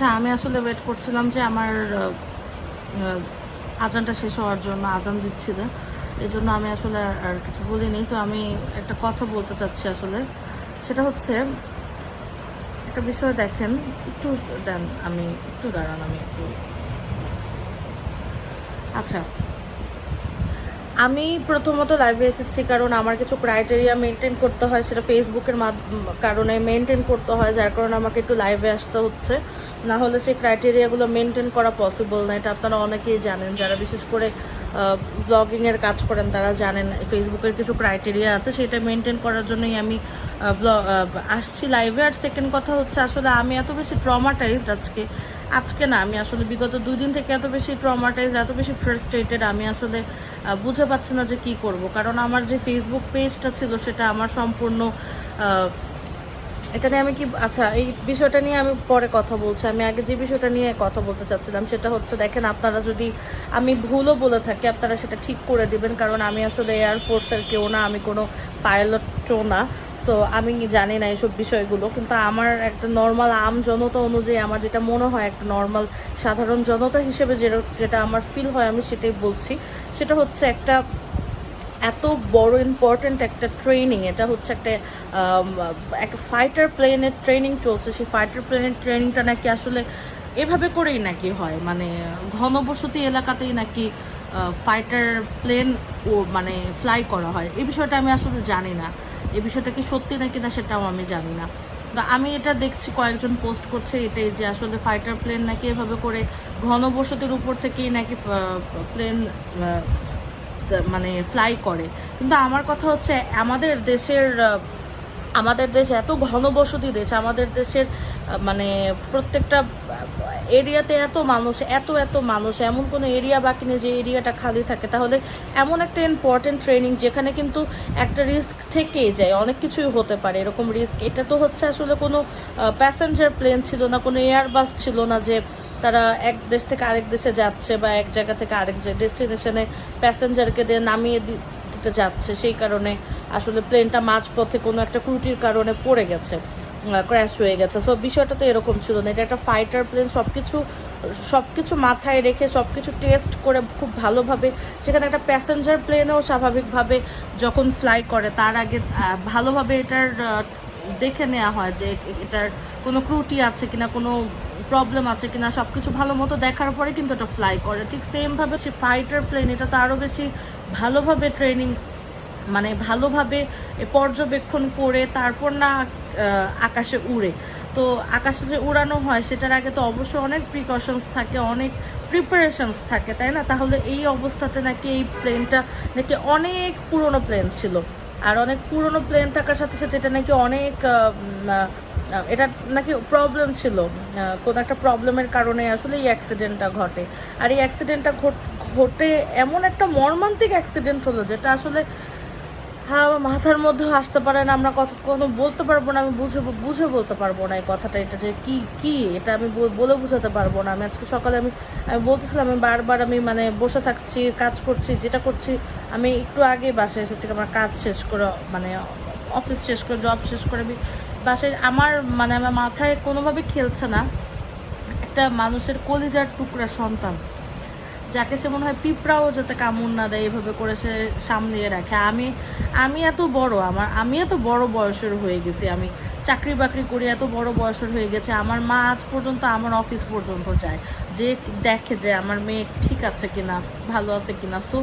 আচ্ছা আমি আসলে ওয়েট করছিলাম যে আমার আজানটা শেষ হওয়ার জন্য আজান দিচ্ছিল। এই জন্য আমি আসলে আর কিছু বলিনি। তো আমি একটা কথা বলতে চাচ্ছি আসলে। সেটা হচ্ছে, একটা বিষয় দেখেন, একটু দেন, আমি, একটু দাঁড়ান, আমি একটু আচ্ছা। আমি প্রথমত লাইভে এসেছি কারণ আমার কিছু ক্রাইটেরিয়া মেনটেন করতে হয়, সেটা ফেসবুকের কারণে মেনটেন করতে হয়, যার কারণে আমাকে একটু লাইভে আসতে হচ্ছে। না হলে সেই ক্রাইটেরিয়াগুলো মেনটেন করা পসিবল না, এটা আপনারা অনেকেই জানেন। যারা বিশেষ করে ব্লগিংয়ের কাজ করেন, তারা জানেন ফেসবুকের কিছু ক্রাইটেরিয়া আছে, সেটা মেনটেন করার জন্যই আমি আসছি লাইভে আর সেকেন্ড কথা হচ্ছে, আসলে আমি এত বেশি ট্রমাটাইজড আজকে আজকে না, আমি আসলে বিগত দুই দিন থেকে এত বেশি ট্রমাটাইজ এত বেশি ফ্রাস্ট্রেটেড আমি আসলে বুঝে পাচ্ছি না যে কি করব। কারণ আমার যে ফেসবুক পেজটা ছিল, সেটা আমার সম্পূর্ণ এটা নিয়ে আমি কি আচ্ছা এই বিষয়টা নিয়ে আমি পরে কথা বলছি। আমি আগে যে বিষয়টা নিয়ে কথা বলতে চাচ্ছিলাম, সেটা হচ্ছে, দেখেন আপনারা যদি আমি ভুলও বলে থাকি, আপনারা সেটা ঠিক করে দিবেন। কারণ আমি আসলে এয়ারফোর্সের কেউ না, আমি কোনো পাইলটও না। সো আমি জানি না এইসব বিষয়গুলো, কিন্তু আমার একটা নর্মাল আম জনতা অনুযায়ী আমার যেটা মনে হয় একটা নর্মাল সাধারণ জনতা হিসেবে যেটা যেটা আমার ফিল হয়, আমি সেটাই বলছি। সেটা হচ্ছে একটা এত বড় ইম্পর্ট্যান্ট একটা ট্রেনিং এটা হচ্ছে একটা একটা ফাইটার প্লেনের ট্রেনিং চলছে। সেই ফাইটার প্লেনের ট্রেনিংটা নাকি আসলে এভাবে করেই নাকি হয়? মানে ঘনবসতি এলাকাতেই নাকি ফাইটার প্লেন ও মানে ফ্লাই করা হয়? এই বিষয়টা আমি আসলে জানি না। এই বিষয়টা কি সত্যি নাকি না সেটাও আমি জানি না। তো আমি এটা দেখছি, কয়েকজন পোস্ট করছে এটাই যে আসলে ফাইটার প্লেন নাকি এভাবে করে ঘনবসতির উপর থেকেই নাকি প্লেন মানে ফ্লাই করে। কিন্তু আমার কথা হচ্ছে, আমাদের দেশের আমাদের দেশ এত ঘনবসতি দেশ, আমাদের দেশের মানে প্রত্যেকটা, এরিয়াতে এত মানুষ, এত এত মানুষ, এমন কোনো এরিয়া বাকি নেই যে এরিয়াটা খালি থাকে। তাহলে এমন একটা ইম্পর্টেন্ট ট্রেনিং যেখানে কিন্তু একটা রিস্ক থেকেই যায়, অনেক কিছুই হতে পারে এরকম রিস্ক এটা তো হচ্ছে আসলে কোনো প্যাসেঞ্জার প্লেন ছিল না, কোনো এয়ারবাস ছিল না যে তারা এক দেশ থেকে আরেক দেশে যাচ্ছে বা এক জায়গা থেকে আরেক ডেস্টিনেশনে প্যাসেঞ্জারকে দিয়ে নামিয়ে দিতে যাচ্ছে। সেই কারণে আসলে প্লেনটা মাঝপথে কোনো একটা ক্রুটির কারণে পড়ে গেছে। ক্র্যাশ হয়ে গেছে। সো বিষয়টা তো এরকম ছিল না। এটা একটা ফাইটার প্লেন সব কিছু সব কিছু মাথায় রেখে সব কিছু টেস্ট করে খুব ভালোভাবে, সেখানে একটা প্যাসেঞ্জার প্লেনেও স্বাভাবিকভাবে যখন ফ্লাই করে, তার আগে ভালোভাবে এটার দেখে নেওয়া হয় যে এটার কোনো ক্রুটি আছে কিনা, কোনো প্রবলেম আছে কিনা সব কিছু ভালো মতো দেখার পরে কিন্তু এটা ফ্লাই করে। ঠিক সেমভাবে সে ফাইটার প্লেন এটা তো আরও বেশি ভালোভাবে ট্রেনিং মানে ভালোভাবে পর্যবেক্ষণ করে, তারপর না আকাশে উড়ে। তো আকাশে যে উড়ানো হয়, সেটার আগে তো অবশ্যই অনেক প্রিকশনস থাকে, অনেক প্রিপারেশনস থাকে, তাই না? তাহলে এই অবস্থাতে নাকি এই প্লেনটা নাকি অনেক পুরনো প্লেন ছিল। আর অনেক পুরনো প্লেন থাকার সাথে সাথে এটা নাকি অনেক এটা নাকি প্রবলেম ছিল। কোনো একটা প্রবলেমের কারণে আসলে এই অ্যাক্সিডেন্টটা ঘটে। আর এই অ্যাক্সিডেন্টটা ঘটে এমন একটা মর্মান্তিক অ্যাক্সিডেন্ট হলো, যেটা আসলে হ্যাঁ মাথার মধ্যেও আসতে পারে না, আমরা কত কোনো বলতে পারব না, আমি বুঝে বুঝে বলতে পারব না এই কথাটা, এটা যে কি কি, এটা আমি বলে বুঝাতে পারব না। আমি আজকে সকালে আমি আমি বলতেছিলাম, আমি বারবার আমি মানে বসে থাকছি, কাজ করছি, যেটা করছি, আমি একটু আগে বাসায় এসেছি, আমার কাজ শেষ করে মানে অফিস শেষ করে জব শেষ করে আমি বাসায়, আমার মানে আমার মাথায় কোনোভাবে খেলছে না। একটা মানুষের কলিজার টুকরা সন্তান। যাকে সে মনে হয় পিঁপড়াও যাতে কামড় না দেয়, এভাবে করে সে সামলিয়ে রাখে। আমি আমি এত বড়, আমার, আমি এত বড় বয়সের হয়ে গেছি, আমি চাকরি বাকরি করি, এত বড় বয়সের হয়ে গেছে, আমার মা আজ পর্যন্ত আমার অফিস পর্যন্ত যায়। যে দেখে যে আমার মেয়ে ঠিক আছে কিনা, ভালো আছে কিনা। সো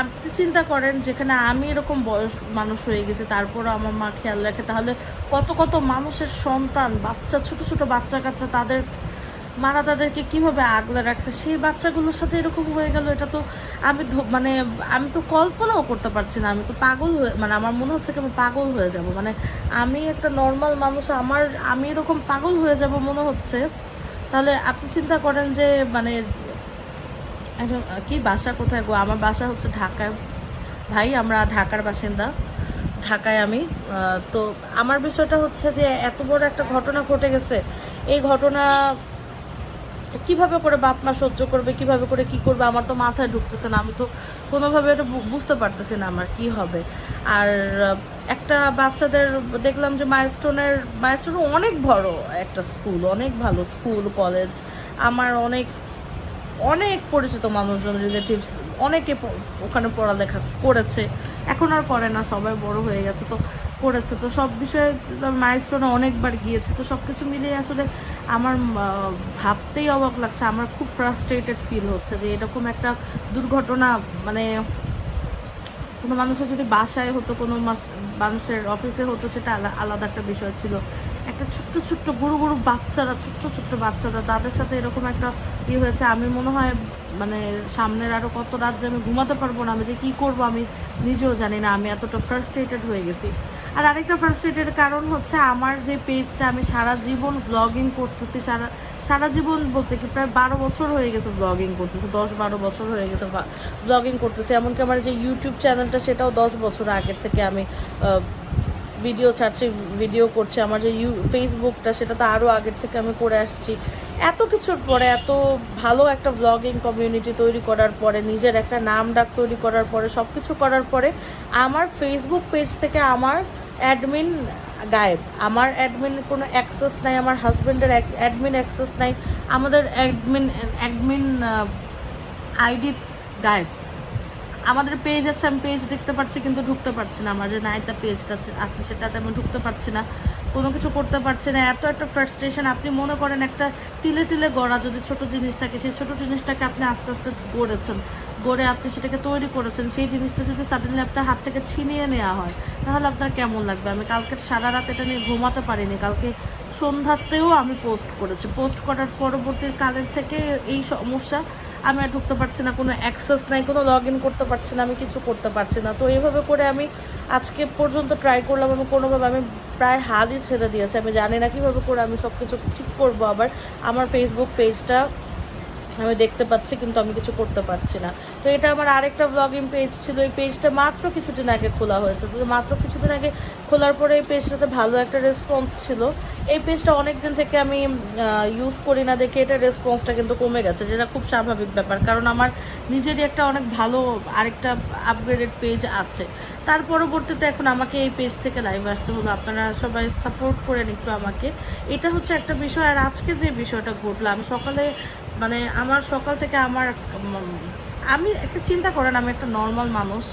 আপনি চিন্তা করেন, যেখানে আমি এরকম বয়স মানুষ হয়ে গেছি, তারপরও আমার মা খেয়াল রাখে। তাহলে কত কত মানুষের সন্তান, বাচ্চা, ছোট ছোট বাচ্চা কাচ্চা তাদের মারা তাদেরকে কীভাবে আগলে রাখছে? সেই বাচ্চাগুলোর সাথে এরকম হয়ে গেল, এটা তো আমি মানে আমি তো কল্পনাও করতে পারছি না। আমি তো পাগল হয়ে মানে আমার মনে হচ্ছে কি আমি পাগল হয়ে যাব। মানে আমি একটা নর্মাল মানুষ, আমার, আমি এরকম পাগল হয়ে যাব মনে হচ্ছে। তাহলে আপনি চিন্তা করেন যে মানে একজন, কি বাসা কোথায় গো? আমার বাসা হচ্ছে ঢাকায়। ভাই, আমরা ঢাকার বাসিন্দা। ঢাকায় আমি। তো আমার বিষয়টা হচ্ছে যে, এত বড় একটা ঘটনা ঘটে গেছে। এই ঘটনা কীভাবে করে বাপ মা সহ্য করবে, কীভাবে করে কি করবে, আমার তো মাথায় ঢুকতেছে না, আমি তো কোনোভাবে এটা বুঝতে পারতেছি না আমার কি হবে। আর একটা বাচ্চাদের দেখলাম যে মাইলস্টোনের মাইলস্টোন অনেক বড় একটা স্কুল অনেক ভালো স্কুল কলেজ আমার অনেক অনেক পরিচিত মানুষজন রিলেটিভস অনেকে ওখানে পড়ালেখা করেছে। এখন আর করে না, সবাই বড় হয়ে গেছে। তো করেছে। তো সব বিষয়ে মাইলস্টোনে অনেকবার গিয়েছে। তো সব কিছু মিলিয়ে আসলে আমার ভাবতেই অবাক লাগছে। আমার খুব ফ্রাস্ট্রেটেড ফিল হচ্ছে যে এরকম একটা দুর্ঘটনা মানে কোনো মানুষের যদি বাসায় হতো, কোনো মাস- মানুষের অফিসে হতো, সেটা আলা- আলাদা একটা বিষয় ছিল। একটা ছোট্ট ছোট্ট গরু গরু বাচ্চারা, ছোট্ট ছোট্ট বাচ্চারা, তাদের সাথে এরকম একটা ইয়ে হয়েছে। আমি মনে হয় মানে সামনের আরও কত রাত যে আমি ঘুমাতে পারব না, আমি যে কী করব আমি নিজেও জানি না। আমি এতটা ফ্রাস্ট্রেটেড হয়ে গেছি। আর আরেকটা ফ্রাস্ট্রেটেড কারণ হচ্ছে আমার যে পেজটা আমি সারা জীবন ভ্লগিং করতেছি, সারা সারা জীবন বলতে কি প্রায় বারো বছর হয়ে গেছে ভ্লগিং করতেছি, দশ বারো বছর হয়ে গেছে ভ্লগিং করতেছি। এমনকি আমার যে ইউটিউব চ্যানেলটা সেটাও দশ বছর আগের থেকে আমি ভিডিও ছাড়ছি ভিডিও করছি। আমার যে ইউ ফেসবুকটা সেটা তো আরও আগের থেকে আমি করে আসছি। এত কিছুর পরে, এত ভালো একটা ব্লগিং কমিউনিটি তৈরি করার পরে, নিজের একটা নাম ডাক তৈরি করার পরে সব কিছু করার পরে, আমার ফেসবুক পেজ থেকে আমার অ্যাডমিন গায়েব। আমার অ্যাডমিন কোনো অ্যাক্সেস নাই, আমার হাজব্যান্ডের অ্যাডমিন অ্যাক্সেস নাই। আমাদের অ্যাডমিন অ্যাডমিন আইডি গায়েব। আমাদের পেজ আছে, আমি পেজ দেখতে পাচ্ছি কিন্তু ঢুকতে পারছি না। আমার যে নাইতা পেজটা আছে সেটাতে আমি ঢুকতে পারছি না। কোনো কিছু করতে পারছি না। এত একটা ফ্রাস্ট্রেশন আপনি মনে করেন একটা তিলে তিলে গড়া যদি ছোট জিনিস থাকে, সেই ছোট জিনিসটাকে আপনি আস্তে আস্তে গড়েছেন। গড়ে আপনি সেটাকে তৈরি করেছেন, সেই জিনিসটা যদি সাডেনলি আপনার হাত থেকে ছিনিয়ে নেওয়া হয়, তাহলে আপনার কেমন লাগবে? আমি কালকে সারা রাত এটা নিয়ে ঘুমাতে পারিনি, কালকে সন্ধ্যাতেও আমি পোস্ট করেছি। পোস্ট করার পরবর্তী কালের থেকে এই সমস্যা আমি আর ঢুকতে পারছি না, কোনো অ্যাক্সেস নাই, কোনো লগ ইন করতে পারছি না, আমি কিছু করতে পারছি না। তো এইভাবে করে আমি আজকে পর্যন্ত ট্রাই করলাম আমি কোনোভাবে আমি প্রায় হালই ছেড়ে দিয়েছি। আমি জানি না কীভাবে করে আমি সব কিছু ঠিক করব আবার। আমার ফেসবুক পেজটা আমি দেখতে পাচ্ছি, কিন্তু আমি কিছু করতে পারছি না। তো এটা আমার আরেকটা ব্লগিং পেজ ছিল। এই পেজটা মাত্র কিছুদিন আগে খোলা হয়েছে। তো মাত্র কিছুদিন আগে খোলার পরে এই পেজটাতে ভালো একটা রেসপন্স ছিল। এই পেজটা অনেক দিন থেকে আমি ইউজ করি না দেখে এটা রেসপন্সটা কিন্তু কমে গেছে, যেটা খুব স্বাভাবিক ব্যাপার। কারণ আমার নিজেরই একটা অনেক ভালো আরেকটা আপগ্রেডেড পেজ আছে। তার পরবর্তীতে এখন আমাকে এই পেজ থেকে লাইভ আসতে হলো। আপনারা সবাই সাপোর্ট করেন একটু আমাকে। এটা হচ্ছে একটা বিষয়। আর আজকে যে বিষয়টা ঘটলো, আমি সকালে মানে আমার সকাল থেকে আমার আমি একটা চিন্তা করেন, আমি একটা নর্মাল মানুষ।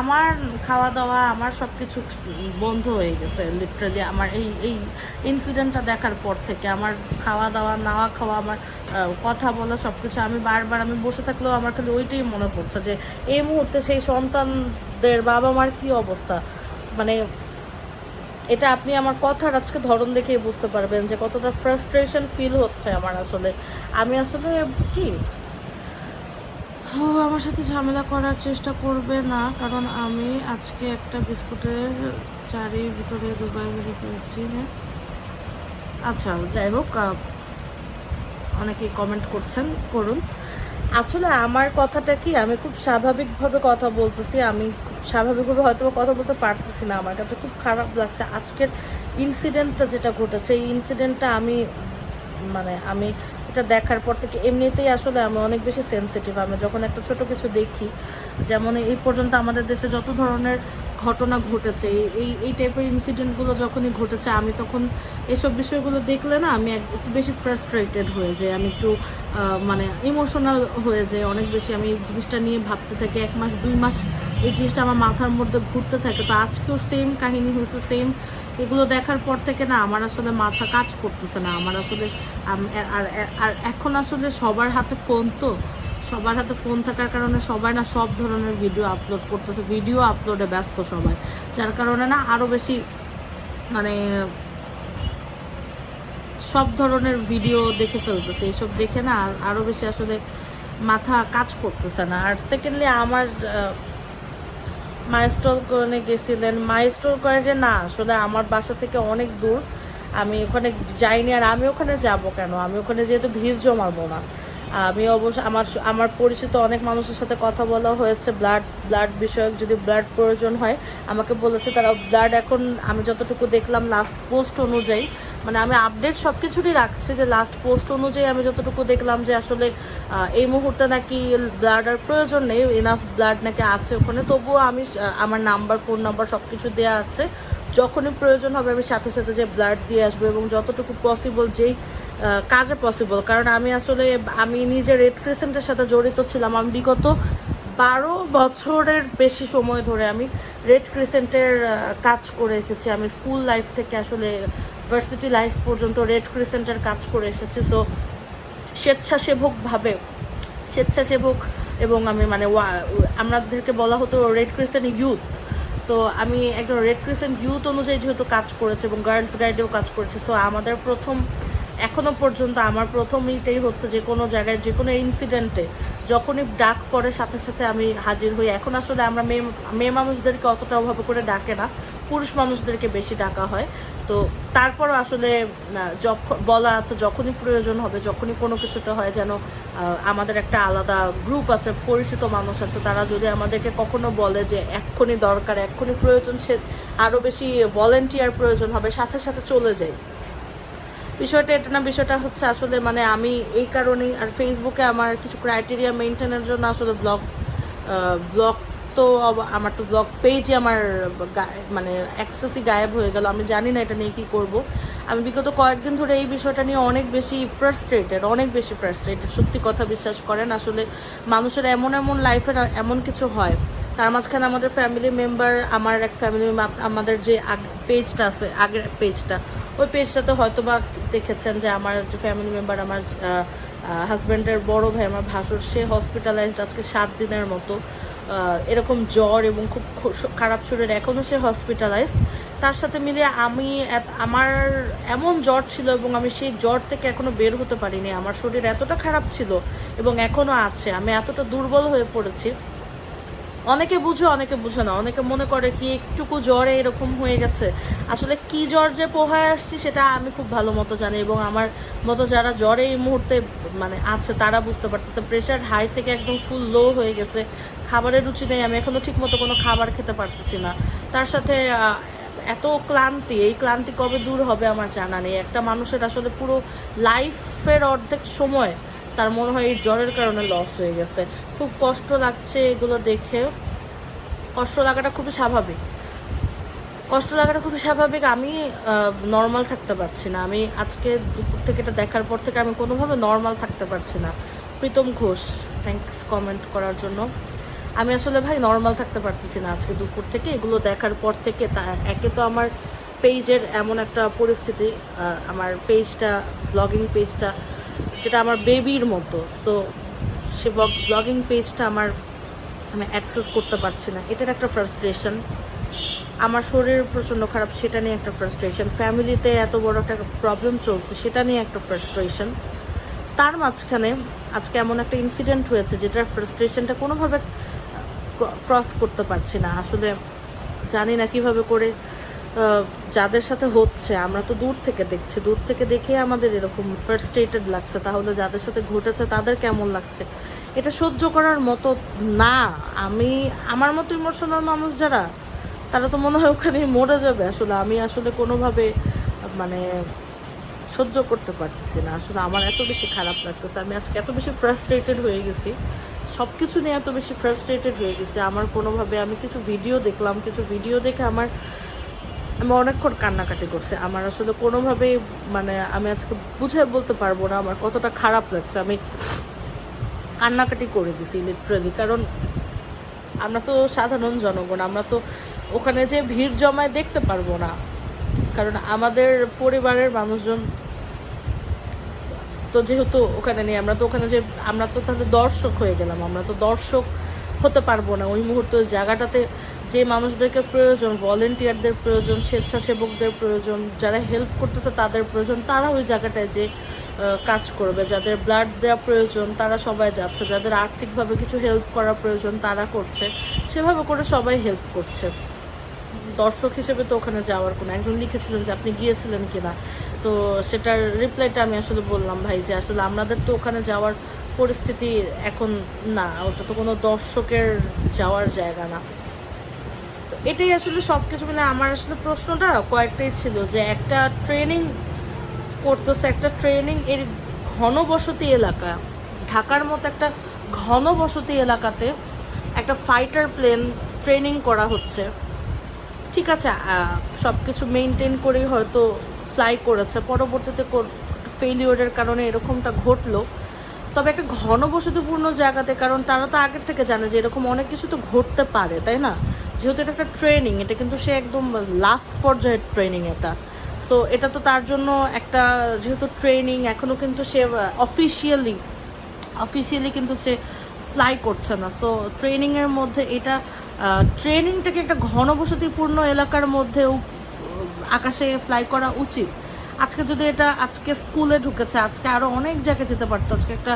আমার খাওয়া দাওয়া আমার সব কিছু বন্ধ হয়ে গেছে লিটারালি আমার এই এই ইনসিডেন্টটা দেখার পর থেকে আমার খাওয়া দাওয়া নাওয়া খাওয়া, আমার কথা বলা সব কিছু আমি বারবার, আমি বসে থাকলেও আমার খালি ওইটাই মনে পড়ছে যে, এই মুহূর্তে সেই সন্তানদের বাবা মার কী অবস্থা? মানে এটা আপনি আমার কথার আজকে ধরন দেখেই বুঝতে পারবেন যে কতটা ফ্রাস্ট্রেশন ফিল হচ্ছে আমার আসলে। আমি আসলে কি? ও আমার সাথে ঝামেলা করার চেষ্টা করবে না, কারণ আমি আজকে একটা বিস্কুটের চারির ভিতরে দুবাই মেরে পেয়েছি হ্যাঁ। আচ্ছা যাই হোক অনেকে কমেন্ট করছেন, করুন। আসলে আমার কথাটা কি, আমি খুব স্বাভাবিকভাবে কথা বলতেছি, আমি খুব স্বাভাবিকভাবে হয়তো কথা বলতে পারতেছি না। আমার কাছে খুব খারাপ লাগছে আজকের ইনসিডেন্টটা যেটা ঘটেছে। এই ইনসিডেন্টটা আমি মানে আমি এটা দেখার পর থেকে এমনিতেই আসলে আমি অনেক বেশি সেনসিটিভ আমি যখন একটা ছোট কিছু দেখি, যেমন এই পর্যন্ত আমাদের দেশে যত ধরনের ঘটনা ঘটেছে, এই- এই টাইপের ইনসিডেন্টগুলো যখনই ঘটেছে, আমি তখন এসব বিষয়গুলো দেখলে না, আমি একটু বেশি ফ্রাস্ট্রেটেড হয়ে যাই, আমি একটু মানে ইমোশনাল হয়ে যাই, অনেক বেশি আমি এই জিনিসটা নিয়ে ভাবতে থাকি, এক মাস, দুই মাস এই জিনিসটা আমার মাথার মধ্যে ঘুরতে থাকে, তো আজকেও সেম কাহিনী হয়েছে সেম এগুলো দেখার পর থেকে না, আমার আসলে মাথা কাজ করতেছে না, আমার আসলে আর- আর এখন আসলে সবার হাতে ফোন তো সবার হাতে ফোন থাকার কারণে সবাই না সব ধরনের ভিডিও আপলোড করতেছে ভিডিও আপলোডে ব্যস্ত সবাই। যার কারণে না আরও বেশি মানে সব ধরনের ভিডিও দেখে ফেলতেছে। এইসব দেখে না আর- আরও বেশি আসলে মাথা কাজ করতেছে না। আর সেকেন্ডলি আমার মাইস্টল করে গেছিলেন। মাইস্টল করে যে না, আসলে আমার বাসা থেকে অনেক দূর। আমি ওখানে যাইনি আর আমি ওখানে যাব কেন? আমি ওখানে যেহেতু ভিড় জমাবো না। আমি অবশ্য আমার আমার পরিচিত অনেক মানুষের সাথে কথা বলা হয়েছে ব্লাড ব্লাড বিষয়ক যদি ব্লাড প্রয়োজন হয়, আমাকে বলেছে তারা ব্লাড এখন আমি যতটুকু দেখলাম লাস্ট পোস্ট অনুযায়ী মানে আমি আপডেট সব কিছুরই রাখছি যে লাস্ট পোস্ট অনুযায়ী আমি যতটুকু দেখলাম যে আসলে এই মুহূর্তে নাকি ব্লাড আর প্রয়োজন নেই এনাফ ব্লাড নাকি আছে ওখানে। তবুও আমি আমার নাম্বার ফোন নাম্বার সব কিছু দেওয়া আছে। যখনই প্রয়োজন হবে আমি সাথে সাথে যে ব্লাড দিয়ে আসব এবং যতটুকু পসিবল যেই কাজে পসিবল কারণ আমি আসলে, আমি নিজে রেড ক্রিসেন্টের সাথে জড়িত ছিলাম। আমি বিগত বারো বছরের বেশি সময় ধরে আমি রেড ক্রিসেন্টের কাজ করে এসেছি। আমি স্কুল লাইফ থেকে আসলে ভার্সিটি লাইফ পর্যন্ত রেড ক্রিসেন্টের কাজ করে এসেছি। সো স্বেচ্ছাসেবকভাবে স্বেচ্ছাসেবক এবং আমি মানে আমাদেরকে বলা হতো রেড ক্রিসেন্ট ইউথ। সো আমি একজন রেড ক্রিসেন্ট ইউথ অনুযায়ী যেহেতু কাজ করেছে এবং গার্লস গাইডেও কাজ করেছে। সো আমাদের প্রথম এখনও পর্যন্ত আমার প্রথম ইটাই হচ্ছে যে কোনো জায়গায়, যে কোনো ইনসিডেন্টে যখনই ডাক পড়ে সাথে সাথে আমি হাজির হই। এখন আসলে আমরা মেয়ে মেয়ে মানুষদেরকে অতটা অভাবে করে ডাকে না, পুরুষ মানুষদেরকে বেশি ডাকা হয়। তো তারপরও আসলে যখন বলা আছে যখনই প্রয়োজন হবে, যখনই কোনো কিছুতে হয় যেন আমাদের একটা আলাদা গ্রুপ আছে, পরিচিত মানুষ আছে, তারা যদি আমাদেরকে কখনো বলে যে এক্ষুনি দরকার, এক্ষুনি প্রয়োজন, সে আরও বেশি ভলেন্টিয়ার প্রয়োজন হবে, সাথে সাথে চলে যাই বিষয়টা, এটা না, বিষয়টা হচ্ছে আসলে মানে আমি এই কারণেই, আর ফেসবুকে আমার কিছু ক্রাইটেরিয়া মেনটেনের জন্য আসলে ব্লগ ব্লগ তো আমার তো ব্লগ পেজই আমার মানে অ্যাক্সেসই গায়েব হয়ে গেল। আমি জানি না এটা নিয়ে কী করব। আমি বিগত কয়েকদিন ধরে এই বিষয়টা নিয়ে অনেক বেশি ফ্রাস্ট্রেটেড অনেক বেশি ফ্রাস্ট্রেটেড সত্যি কথা বিশ্বাস করেন, আসলে মানুষের এমন এমন লাইফের এমন কিছু হয়। তার মাঝখানে আমাদের ফ্যামিলি মেম্বার আমার এক ফ্যামিলি আমাদের যে পেজটা আছে, আগের পেজটা ওই পেজটাতে হয়তো বা দেখেছেন যে আমার যে ফ্যামিলি মেম্বার আমার হাজব্যান্ডের বড় ভাই, আমার ভাসুর, সে হসপিটালাইজড আজকে সাত দিনের মতো। এরকম জ্বর এবং খুব খারাপ শরীর এখনও সে হসপিটালাইজড তার সাথে মিলে আমি আমার এমন জ্বর ছিল এবং আমি সেই জ্বর থেকে এখনও বের হতে পারিনি। আমার শরীর এতটা খারাপ ছিল এবং এখনও আছে। আমি এতটা দুর্বল হয়ে পড়েছি। অনেকে বুঝে অনেকে বুঝে না। অনেকে মনে করে কি একটুকু জ্বরে এরকম হয়ে গেছে। আসলে কি জ্বর যে পোহায় আসছি সেটা আমি খুব ভালো মতো জানি এবং আমার মতো যারা জ্বরে এই মুহূর্তে মানে আছে, তারা বুঝতে পারতেছে। প্রেশার হাই থেকে একদম ফুল লো হয়ে গেছে। খাবারের রুচি নেই। আমি এখনও ঠিক মতো কোনো খাবার খেতে পারতেছি না। তার সাথে এত ক্লান্তি, এই ক্লান্তি কবে দূর হবে আমার জানা নেই। একটা মানুষের আসলে পুরো লাইফের অর্ধেক সময় তার মনে হয় এই জ্বরের কারণে লস হয়ে গেছে। খুব কষ্ট লাগছে এগুলো দেখে। কষ্ট লাগাটা খুবই স্বাভাবিক। কষ্ট লাগাটা খুবই স্বাভাবিক। আমি নর্মাল থাকতে পারছি না। আমি আজকে দুপুর থেকে এটা দেখার পর থেকে আমি কোনোভাবে নর্মাল থাকতে পারছি না। প্রীতম ঘোষ থ্যাংকস কমেন্ট করার জন্য। আমি আসলে ভাই নর্মাল থাকতে পারতেছি না আজকে দুপুর থেকে। এগুলো দেখার পর থেকে তা, একে তো আমার পেজের এমন একটা পরিস্থিতি আমার পেজটা ব্লগিং পেজটা যেটা আমার বেবির মতো। সো সে ব্লগিং পেজটা আমার, আমি অ্যাক্সেস করতে পারছি না। এটার একটা ফ্রাস্ট্রেশন আমার শরীর প্রচণ্ড খারাপ, সেটা নিয়ে একটা ফ্রাস্ট্রেশন ফ্যামিলিতে এত বড় একটা প্রবলেম চলছে, সেটা নিয়ে একটা ফ্রাস্ট্রেশন তার মাঝখানে আজকে এমন একটা ইনসিডেন্ট হয়েছে, যেটার ফ্রাস্ট্রেশনটা কোনোভাবে ক্রস করতে পারছি না। আসলে জানি না কীভাবে করে যাদের সাথে হচ্ছে, আমরা তো দূর থেকে দেখছি। দূর থেকে দেখে আমাদের এরকম ফ্রাস্ট্রেটেড লাগছে। তাহলে যাদের সাথে ঘটেছে, তাদের কেমন লাগছে? এটা সহ্য করার মতো না। আমি, আমার মতো ইমোশনাল মানুষ যারা, তারা তো মনে হয় ওখানে মরে যাবে। আসলে আমি আসলে কোনোভাবে মানে সহ্য করতে পারতেছি না। আসলে আমার এত বেশি খারাপ লাগতেছে। আমি আজকে এত বেশি ফ্রাস্ট্রেটেড হয়ে গেছি। সব কিছু নিয়ে এত বেশি ফ্রাস্ট্রেটেড হয়ে গেছি। আমার কোনোভাবে আমি কিছু ভিডিও দেখলাম, কিছু ভিডিও দেখে আমার আমি অনেকক্ষণ কান্নাকাটি করছে। আমার আসলে কোনোভাবেই মানে আমি আজকে বুঝে বলতে পারব না, আমার কতটা খারাপ লাগছে। আমি কান্নাকাটি করে দিছি লিটারালি কারণ আমরা তো সাধারণ জনগণ, আমরা তো ওখানে যে ভিড় জমায় দেখতে পারব না। কারণ আমাদের পরিবারের মানুষজন তো যেহেতু ওখানে নেই, আমরা তো ওখানে যে, আমরা তো তাহলে দর্শক হয়ে গেলাম, আমরা তো দর্শক হতে পারব না। ওই মুহূর্তে ওই জায়গাটাতে যে মানুষদেরকে প্রয়োজন ভলেন্টিয়ারদের প্রয়োজন, স্বেচ্ছাসেবকদের প্রয়োজন, যারা হেল্প করতেছে তাদের প্রয়োজন, তারা ওই জায়গাটায় যে কাজ করবে। যাদের ব্লাড দেওয়া প্রয়োজন, তারা সবাই যাচ্ছে। যাদের আর্থিকভাবে কিছু হেল্প করা প্রয়োজন, তারা করছে। সেভাবে করে সবাই হেল্প করছে। দর্শক হিসেবে তো ওখানে যাওয়ার কোনো একজন লিখেছিলেন যে আপনি গিয়েছিলেন কিনা। তো সেটার রিপ্লাইটা আমি আসলে বললাম ভাই যে আসলে আমাদের তো ওখানে যাওয়ার পরিস্থিতি এখন না, ওটা তো কোনো দর্শকের যাওয়ার জায়গা না। তো এটাই আসলে সব কিছু মিলে আমার আসলে প্রশ্নটা কয়েকটাই ছিল যে একটা ট্রেনিং করতেছে, একটা ট্রেনিং এর ঘনবসতি এলাকা, ঢাকার মতো একটা ঘনবসতি এলাকাতে একটা ফাইটার প্লেন ট্রেনিং করা হচ্ছে। ঠিক আছে সব কিছু মেনটেন করেই হয়তো ফ্লাই করেছে, পরবর্তীতে কোন ফেলিওরের কারণে এরকমটা ঘটলো। তবে একটা ঘনবসতিপূর্ণ জায়গাতে, কারণ তারা তো আগের থেকে জানে যে এরকম অনেক কিছু তো ঘটতে পারে, তাই না? যেহেতু এটা একটা ট্রেনিং এটা কিন্তু সে একদম লাস্ট পর্যায়ের ট্রেনিং এটা। সো এটা তো তার জন্য একটা যেহেতু ট্রেনিং এখনও কিন্তু সে অফিসিয়ালি অফিসিয়ালি কিন্তু সে ফ্লাই করছে না। সো ট্রেনিংয়ের মধ্যে এটা ট্রেনিংটাকে একটা ঘনবসতিপূর্ণ এলাকার মধ্যেও আকাশে ফ্লাই করা উচিত। আজকে যদি এটা আজকে স্কুলে ঢুকেছে, আজকে আরও অনেক জায়গায় যেতে পারতো। আজকে একটা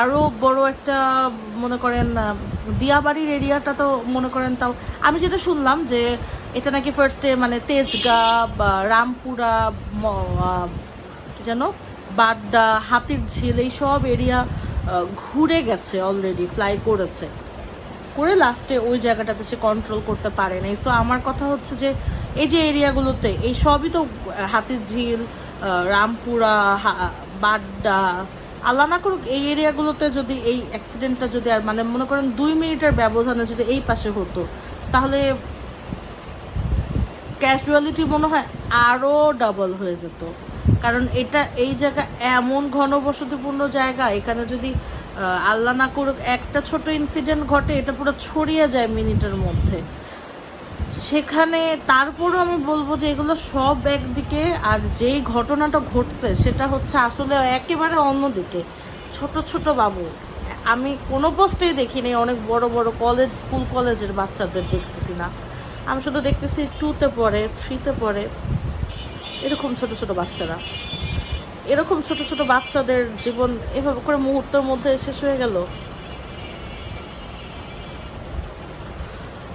আরও বড় একটা, মনে করেন দিয়াবাড়ির এরিয়াটা তো মনে করেন তাও। আমি যেটা শুনলাম যে এটা নাকি ফার্স্টে মানে তেজগাঁ বা রামপুরা কি যেন, বাড্ডা হাতির ঝিল এই সব এরিয়া ঘুরে গেছে অলরেডি ফ্লাই করেছে। করে লাস্টে ওই জায়গাটাতে সে কন্ট্রোল করতে পারে নাই। সো আমার কথা হচ্ছে যে, এই যে এরিয়াগুলোতে এই সবই তো হাতির ঝিল রামপুরা বাড্ডা, আল্লাহ না করুক, এই এরিয়াগুলোতে যদি এই অ্যাক্সিডেন্টটা যদি আর মানে মনে করেন দুই মিনিটের ব্যবধানে যদি এই পাশে হতো, তাহলে ক্যাজুয়ালিটি মনে হয় আরও ডাবল হয়ে যেত। কারণ এটা, এই জায়গা এমন ঘনবসতিপূর্ণ জায়গা, এখানে যদি আল্লাহ না করুক, একটা ছোট ইনসিডেন্ট ঘটে, এটা পুরো ছড়িয়ে যায় মিনিটের মধ্যে। সেখানে তারপরও আমি বলব যে এগুলো সব একদিকে, আর যেই ঘটনাটা ঘটছে, সেটা হচ্ছে আসলে একেবারে অন্যদিকে। ছোট ছোট বাবু। আমি কোনো পোস্টেই দেখিনি, অনেক বড় বড় কলেজ স্কুল কলেজের বাচ্চাদের দেখতেছি না। আমি শুধু দেখতেছি টুতে পড়ে থ্রিতে পড়ে, এরকম ছোট ছোট বাচ্চারা। এরকম ছোট ছোট বাচ্চাদের জীবন এভাবে করে মুহূর্তের মধ্যে শেষ হয়ে গেল?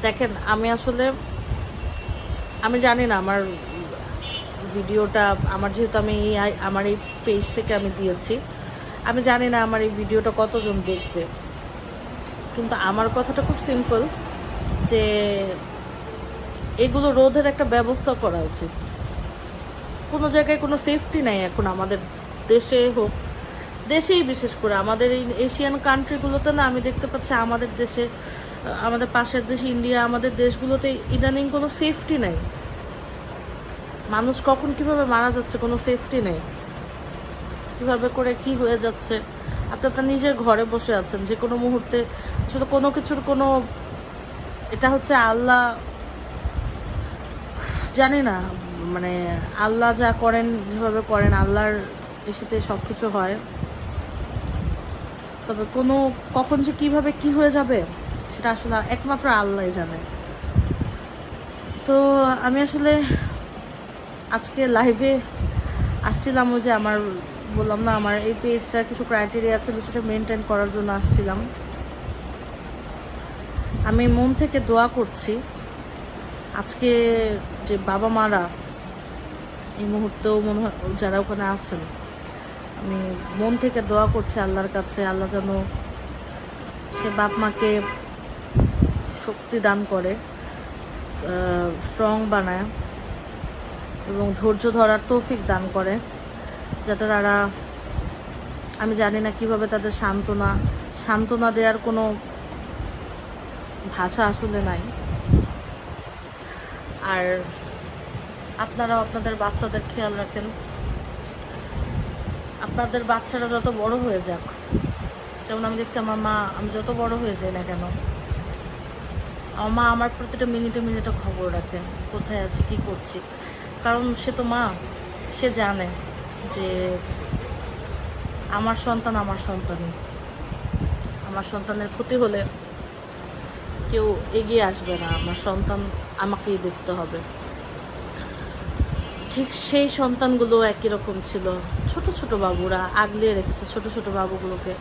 দেখেন, আমি আসলে, আমি জানি না, আমার ভিডিওটা, আমার যেহেতু আমি এই আমার এই পেজ থেকে আমি দিয়েছি, আমি জানি না আমার এই ভিডিওটা কতজন দেখবে। কিন্তু আমার কথাটা খুব সিম্পল যে, এগুলো রোধের একটা ব্যবস্থা করা উচিত। কোনো জায়গায় কোনো সেফটি নাই এখন আমাদের দেশে হোক। দেশেই বিশেষ করে আমাদের এই এশিয়ান কান্ট্রিগুলোতে না আমি দেখতে পাচ্ছি আমাদের দেশে আমাদের পাশের দেশ ইন্ডিয়া আমাদের দেশগুলোতে ইদানিং কোনো সেফটি নাই। মানুষ কখন কীভাবে মারা যাচ্ছে কোনো সেফটি নেই। কীভাবে করে কি হয়ে যাচ্ছে। আপনি আপনার নিজের ঘরে বসে আছেন, যে কোনো মুহূর্তে আসলে কোনো কিছুর কোনো, এটা হচ্ছে আল্লাহ, জানি না। মানে আল্লাহ যা করেন, যেভাবে করেন, আল্লাহর এসেতে সব কিছু হয়। তবে কোনো, কখন যে কীভাবে কি হয়ে যাবে, সেটা আসলে একমাত্র আল্লাহই জানে। তো আমি আসলে আজকে লাইভে আসছিলাম ওই যে আমার, বললাম না, আমার এই পেজটার কিছু ক্রাইটেরিয়া ছিল সেটা মেনটেন করার জন্য আসছিলাম। আমি মন থেকে দোয়া করছি, আজকে যে বাবা মারা এই মুহূর্তেও মনে হয় যারা ওখানে আছেন, আমি মন থেকে দোয়া করছি আল্লাহর কাছে, আল্লাহ যেন সে বাপ মাকে শক্তি দান করে স্ট্রং বানায় এবং ধৈর্য ধরার তৌফিক দান করে, যাতে তারা, আমি জানি না কীভাবে তাদের সান্ত্বনা সান্ত্বনা দেওয়ার কোনো ভাষা আসলে নাই। আর আপনারাও আপনাদের বাচ্চাদের খেয়াল রাখেন। আপনাদের বাচ্চারা যত বড় হয়ে যাক, যেমন আমি দেখছি আমার মা, আমি যত বড় হয়ে যাই না কেন, আমার মা আমার প্রতিটা মিনিটে মিনিটে খবর রাখে, কোথায় আছে, কি করছি। কারণ সে তো মা, সে জানে যে আমার সন্তান আমার সন্তানই। আমার সন্তানের ক্ষতি হলে কেউ এগিয়ে আসবে না, আমার সন্তান আমাকেই দেখতে হবে। ঠিক সেই সন্তানগুলো একই রকম ছিল। ছোট ছোট বাবুরা আগলে রেখেছে ছোট ছোট বাবুগুলোকে।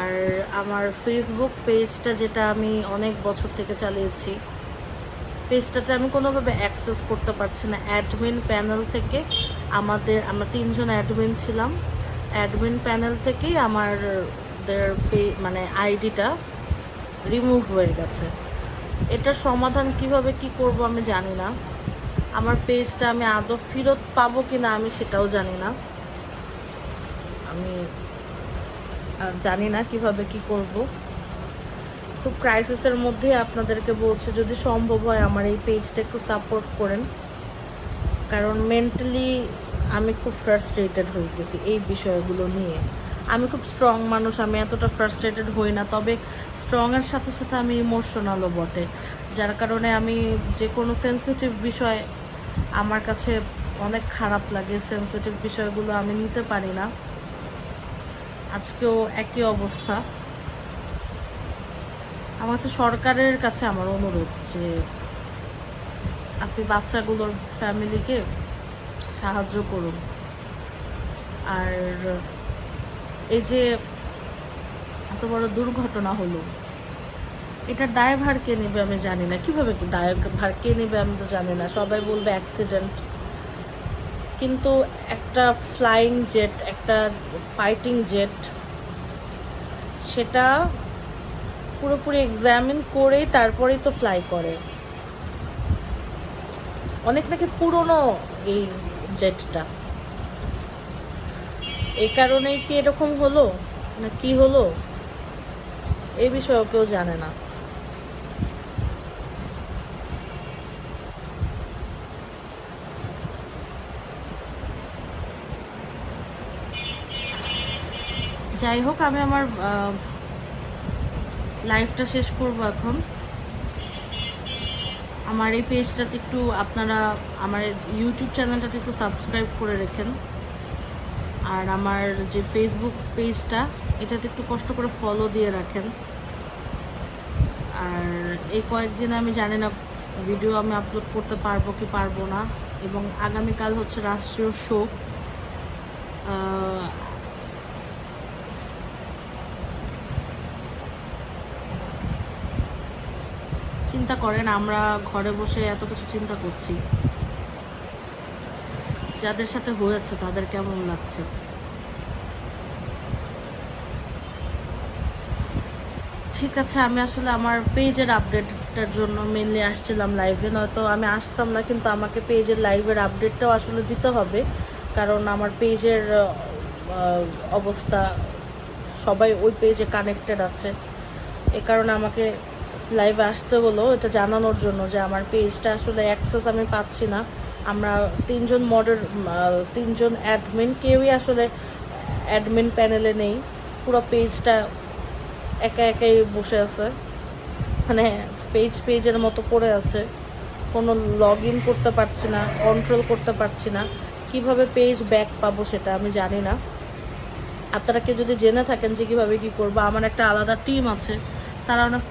আর আমার ফেসবুক পেজটা যেটা আমি অনেক বছর থেকে চালিয়েছি পেজটাতে আমি কোনোভাবে অ্যাক্সেস করতে পারছি না। অ্যাডমিন প্যানেল থেকে আমাদের, আমরা তিনজন অ্যাডমিন ছিলাম। অ্যাডমিন প্যানেল থেকেই আমাদের পে মানে আইডিটা রিমুভ হয়ে গেছে। এটার সমাধান কীভাবে কি করব আমি জানি না। আমার পেজটা আমি আদৌ ফেরত পাবো কি না আমি সেটাও জানি না। আমি জানি না কীভাবে কি করব। খুব ক্রাইসিসের মধ্যে আপনাদেরকে বলছে, যদি সম্ভব হয় আমার এই পেজটা একটু সাপোর্ট করেন। কারণ মেন্টালি আমি খুব ফ্রাস্ট্রেটেড হয়ে গেছি এই বিষয়গুলো নিয়ে। আমি খুব স্ট্রং মানুষ, আমি এতটা ফ্রাস্ট্রেটেড হই না, তবে স্ট্রংয়ের সাথে সাথে আমি ইমোশনালও বটে। যার কারণে আমি যে কোনো সেন্সিটিভ বিষয় আমার কাছে অনেক খারাপ লাগে সেন্সিটিভ বিষয়গুলো আমি নিতে পারি না। আজকেও একই অবস্থা। আমার কাছে সরকারের কাছে আমার অনুরোধ যে আপনি বাচ্চাগুলোর ফ্যামিলিকে সাহায্য করুন। আর এই যে এত বড় দুর্ঘটনা হলো, এটার দায়ভার কে নেবে আমি জানি না। কীভাবে দায়ভার কে নেবে আমি তো জানি না। সবাই বলবে অ্যাক্সিডেন্ট কিন্তু একটা ফ্লাইং জেট একটা ফাইটিং জেট সেটা পুরোপুরি এক্সামিন করেই তারপরেই তো ফ্লাই করে। অনেক নাকি পুরনো এই জেটটা এই কারণেই কি এরকম হলো? না কি হলো? এই বিষয়েও কেউ জানে না। যাই হোক, আমি আমার লাইফটা শেষ করব এখন। আমার এই পেজটাতে একটু আপনারা, আমার ইউটিউব চ্যানেলটাতে একটু সাবস্ক্রাইব করে রেখেন। আর আমার যে ফেসবুক পেজটা এটাতে একটু কষ্ট করে ফলো দিয়ে রাখেন। আর এই কয়েকদিন আমি জানি না ভিডিও আমি আপলোড করতে পারব কি পারব না, এবং আগামীকাল হচ্ছে রাষ্ট্রীয় শোক চিন্তা করেন, আমরা ঘরে বসে এত কিছু চিন্তা করছি। যাদের সাথে হয়েছে, তাদের কেমন লাগছে? ঠিক আছে, আমি আসলে আমার পেজের আপডেটটার জন্য মেনলি আসছিলাম লাইভে নয়তো আমি আসতাম না, কিন্তু আমাকে পেজের লাইভের আপডেটটাও আসলে দিতে হবে। কারণ আমার পেজের অবস্থা, সবাই ওই পেজে কানেক্টেড আছে। এ কারণে আমাকে লাইভে আসতে হলো, এটা জানানোর জন্য যে আমার পেজটা আসলে অ্যাক্সেস আমি পাচ্ছি না। আমরা তিনজন মডার তিনজন অ্যাডমিন কেউই আসলে অ্যাডমিন প্যানেলে নেই। পুরো পেজটা একা একাই বসে আছে। মানে পেজ পেজের মতো পড়ে আছে। কোনো লগ ইন করতে পারছি না কন্ট্রোল করতে পারছি না। কীভাবে পেজ ব্যাক পাবো সেটা আমি জানি না। আপনারা কেউ যদি জেনে থাকেন যে কীভাবে কী করব, আমার একটা আলাদা টিম আছে। তারা অনেক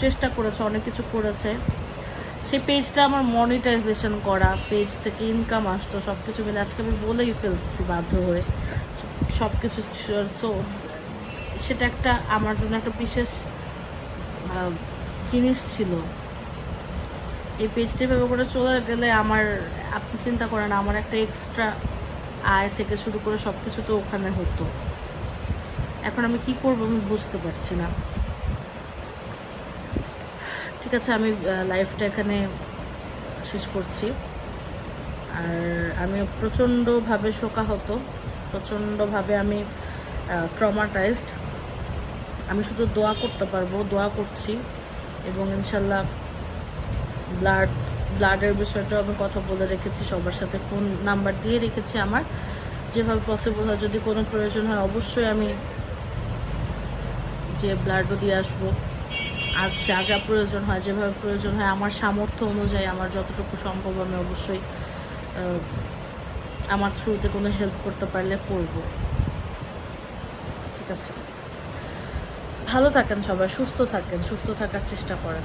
চেষ্টা করেছে, অনেক কিছু করেছে। সেই পেজটা আমার মনিটাইজেশন করা পেজ থেকে ইনকাম আসতো সব কিছু মিলে আজকে আমি বলেই ফেলতেছি বাধ্য হয়ে। সব কিছু সো সেটা একটা আমার জন্য একটা বিশেষ জিনিস ছিল। এই পেজটা এভাবে করে চলে গেলে আমার, আপনি চিন্তা করেন, আমার একটা এক্সট্রা আয় থেকে শুরু করে সব কিছু তো ওখানে হতো। এখন আমি কি করব আমি বুঝতে পারছি না। ঠিক আছে, আমি লাইফটা এখানে শেষ করছি। আর আমি প্রচণ্ডভাবে শোকাহত, প্রচণ্ডভাবে আমি ট্রমাটাইজড আমি শুধু দোয়া করতে পারব, দোয়া করছি এবং ইনশাল্লাহ ব্লাড ব্লাডের বিষয়টাও আমি কথা বলে রেখেছি, সবার সাথে ফোন নাম্বার দিয়ে রেখেছি আমার। যেভাবে পসিবল হয়, যদি কোনো প্রয়োজন হয়, অবশ্যই আমি যে ব্লাডও দিয়ে আসব। আর যা যা প্রয়োজন হয়, যেভাবে প্রয়োজন হয়, আমার সামর্থ্য অনুযায়ী আমার যতটুকু সম্ভব আমি অবশ্যই আমার থ্রুতে কোনো হেল্প করতে পারলে করব। ঠিক আছে? ভালো থাকেন সবাই, সুস্থ থাকেন, সুস্থ থাকার চেষ্টা করেন।